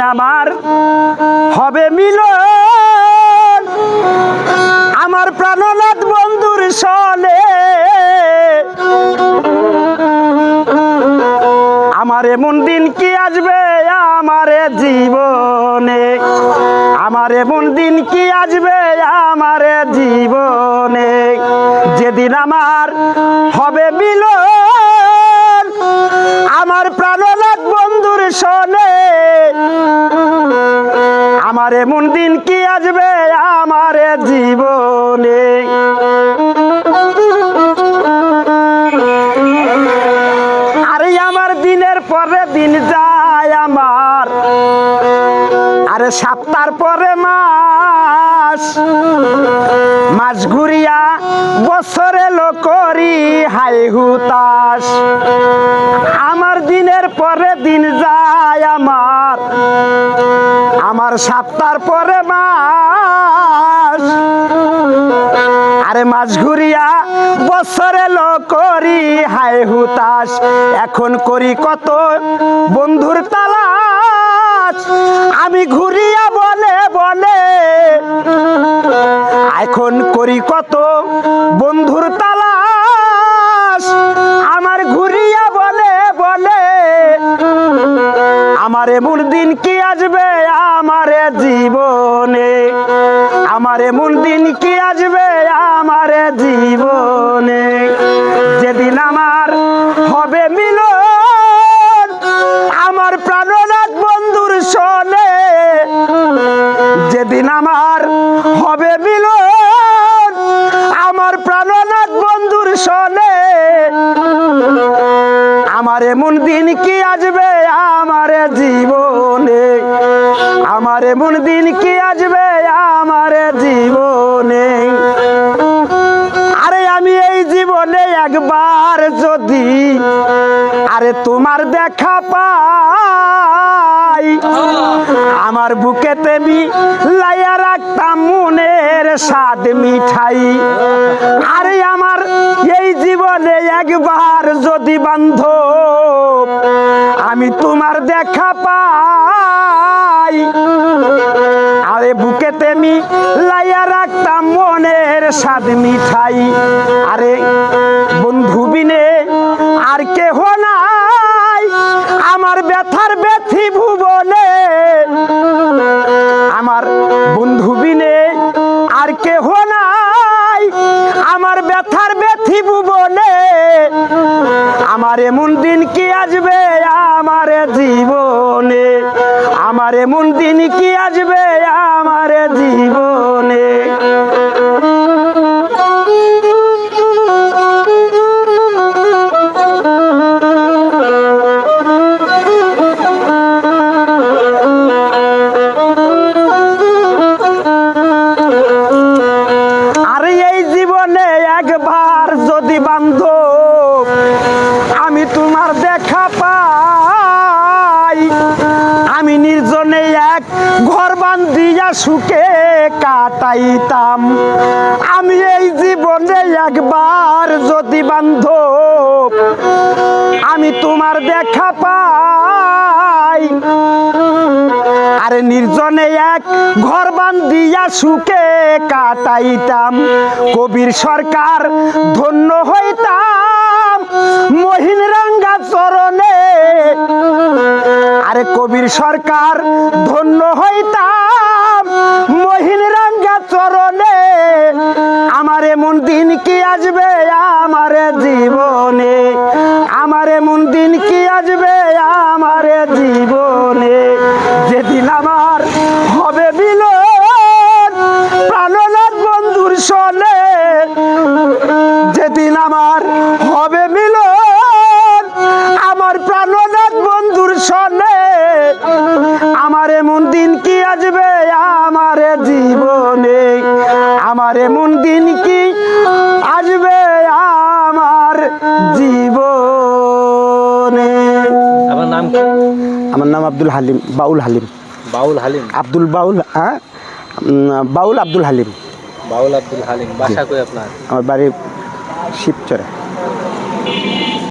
আমার হবে মিলন। আমার প্রাণনাথ বন্ধুর সনে। আমার এমন দিন কি আসবে আমার জীবনে? আমার এমন দিন কি আসবে আমার জীবনে? যেদিন আমার হবে মিলন। এমন দিন কি আসবে আমার জীবনে? আরে আমার দিনের পরে দিন যায় আমার। আরে সপ্তাহ পরে মাস মাস ঘুরিয়া বছরে করি, হাই হুতাস আমার দিনের পরে দিন যায় আমার আমার সপ্তাহ পরে মাস। আরে মাছ ঘুরিয়া বছরে করি, হাই হুতাস এখন করি কত বন্ধুর তালাশ। আমি ঘুরিয়া বলে বলে এখন করি কত? বন্ধুর তালাশ। আমার ঘুরিয়া বলে বলে, আমার এমন দিন কি আসবে আমার জীবনে? আমার এমন দিন কি আসবে আমার জীবনে? যেদিন আমার হবে মিলন, আমার প্রাণনাথ বন্ধুর সনে। যেদিন আমার হবে মিলন এমন দিন কি আসবে আমার জীবনে? আমার এমন দিন কি আসবে আমার জীবনে? আরে আমি এই জীবনে একবার যদি, আরে তোমার দেখা পাই। আমার বুকে তেমি লাইয়া রাখতাম মনের স্বাদ মিঠাই। আরে আমার এই জীবনে একবার যদি বান্ধ আমি তোমার দেখা পাই। আরে বুকে তেমি লাইয়া রাখতাম মনের স্বাদ মিঠাই। আরে বন্ধু বিনে আর কেহ নাই। আমার ব্যথার আমার এমন দিন কি আসবে আমার জীবনে? আমার এমন দিন কি আসবে আমার জীবনে? আরে এই জীবনে একবার যদি বান্ধব আমি তোমার দেখা পাই আমি নির্জনে এক ঘর বান্ধিয়া সুখে কাটাইতাম। আমি এই জীবনে একবার যদি বান্ধব, আমি তোমার দেখা পাই। আরে নির্জনে এক ঘর বান্ধিয়া সুখে কাটাইতাম। কবির সরকার ধন্য হইতাম। মহিন রাঙ্গা চরণে কবির সরকার ধন্য হইতাম। মহিন রাঙ্গা চরণে আমার এমন দিন কি আসবে আমারে জীবনে? আমার এমন দিন কি আসবে আমার জীবনে? আমার নাম কি? আমার নাম আব্দুল হালিম বাউল হালিম। বাউল হালিম? আব্দুল বাউল হ্যাঁ? বাউল আব্দুল হালিম। বাউল আব্দুল হালিম বাসা কই আপনার? আমার বাড়ি শিবচরে।